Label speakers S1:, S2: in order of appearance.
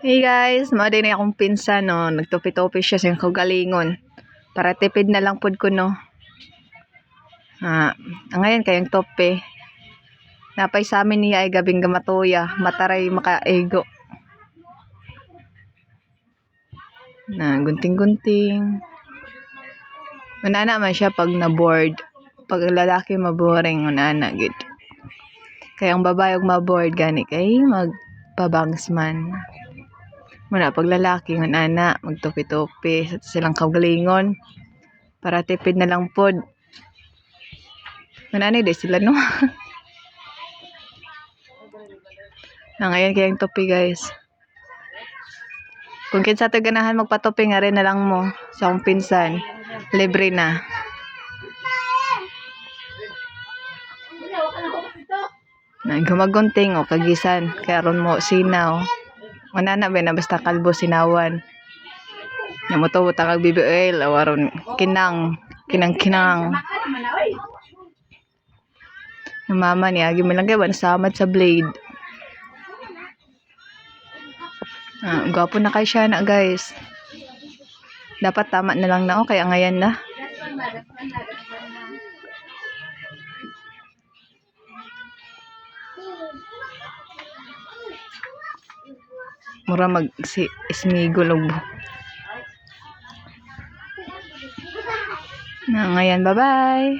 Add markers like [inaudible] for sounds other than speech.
S1: Hey guys, mga din akong pinsan no, nagtupi-tupi siya sa kagalingon. Para tipid na lang pud ko no. Ah, ngayon kayang tope. Napay sa amin niya ay gabing gamatoya, mataray makaego. Na gunting-gunting. Unana man siya pag na-bored. Pag lalaki maboring, unana gid. Kaya ang babae og ma-bored gani kay magpabangs man. Muna pag lalaki ng ana, magtupi-tupi sa silang kagalingon. Para tipid na lang pod. Mananay di sila no. na [laughs] ngayon kayang tupi guys. Kung kinsa to ganahan magpatupi nga rin na lang mo sa akong pinsan. Libre na. Na gumagunting o kagisan. Kaya ron mo sinaw. Wala na ba na basta kalbo sinawan. Namuto kag BBL awaron kinang kinang kinang. Yung mama niya agi lang kay samad sa blade. Ah, gwapo na kay siya na guys. Dapat tama na lang na o kaya ngayon na. Mura mag si ismigo log. Na ngayon, bye-bye.